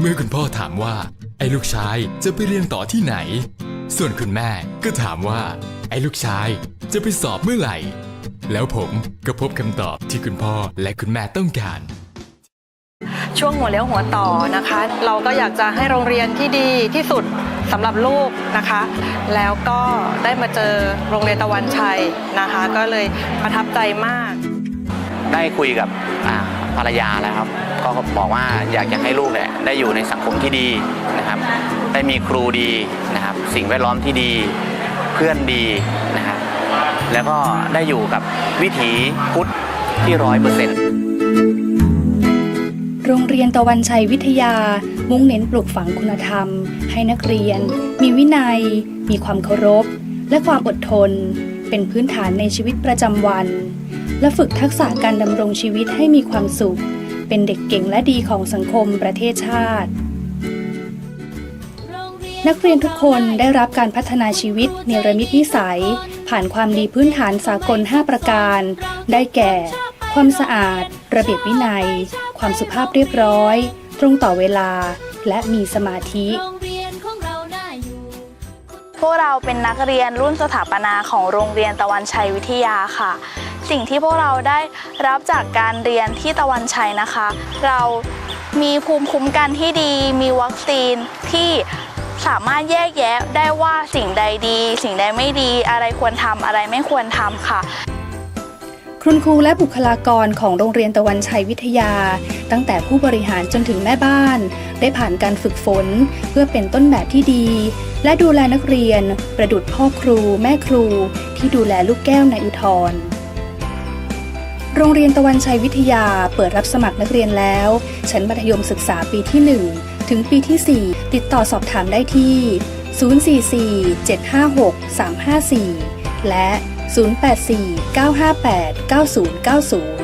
เมื่อคุณพ่อถามว่า ไอ้ลูกชายจะไปเรียนต่อที่ไหน ส่วนคุณแม่ก็ถามว่า ไอ้ลูกชายจะไปสอบเมื่อไหร่ แล้วผมก็พบคำตอบที่คุณพ่อและคุณแม่ต้องการช่วงหัวเลี้ยวหัวต่อนะคะ เราก็อยากจะให้โรงเรียนที่ดีที่สุดสำหรับลูกนะคะ แล้วก็ได้มาเจอโรงเรียนตะวันชัยนะคะ ก็เลยประทับใจมาก ได้คุยกับอ่า ภรรยาแล้วครับ ก็บอกว่าอยากจะให้ลูกเนี่ยได้อยู่ในสังคมที่ดีนะครับ ได้มีครูดีนะครับ สิ่งแวดล้อมที่ดีเพื่อนดีนะครับแล้วก็ได้อยู่กับวิถีพุทธที่ร้อยเปอร์เซ็นต์โรงเรียนตะวันชัยวิทยา มุ่งเน้นปลูกฝังคุณธรรม ให้นักเรียน มีวินัย มีความเคารพ และความอดทน เป็นพื้นฐานในชีวิตประจำวัน และฝึกทักษะการดำรงชีวิตให้มีความสุข เป็นเด็กเก่งและดีของสังคมประเทศชาติ นักเรียนทุกคนได้รับการพัฒนาชีวิตเนรมิตนิสัย ผ่านความดีพื้นฐานสากล 5 ประการ ได้แก่ ความสะอาด ระเบียบวินัย ความสุภาพเรียบร้อย ตรงต่อเวลา และมีสมาธิพวกเราเป็นนักเรียนรุ่นสถาปนาของโรงเรียนตะวันชัยวิทยาค่ะ สิ่งที่พวกเราได้รับจากการเรียนที่ตะวันชัยนะคะ เรามีภูมิคุ้มกันที่ดี มีวัคซีนที่สามารถแยกแยะได้ว่าสิ่งใดดี สิ่งใดไม่ดี อะไรควรทำอะไรไม่ควรทำค่ะ คุณครูและบุคลากรของโรงเรียนตะวันชัยวิทยา ตั้งแต่ผู้บริหารจนถึงแม่บ้าน ได้ผ่านการฝึกฝน เพื่อเป็นต้นแบบที่ดี และดูแลนักเรียน ประดุดพ่อครู แม่ครู ที่ดูแลลูกแก้วในอุทธร โรงเรียนตะวันชัยวิทยาเปิดรับสมัครนักเรียนแล้ว ชั้นมัธยมศึกษาปีที่ 1 ถึงปีที่ 4 ติดต่อสอบถามได้ที่ 044 756 354 และ 084 958 9090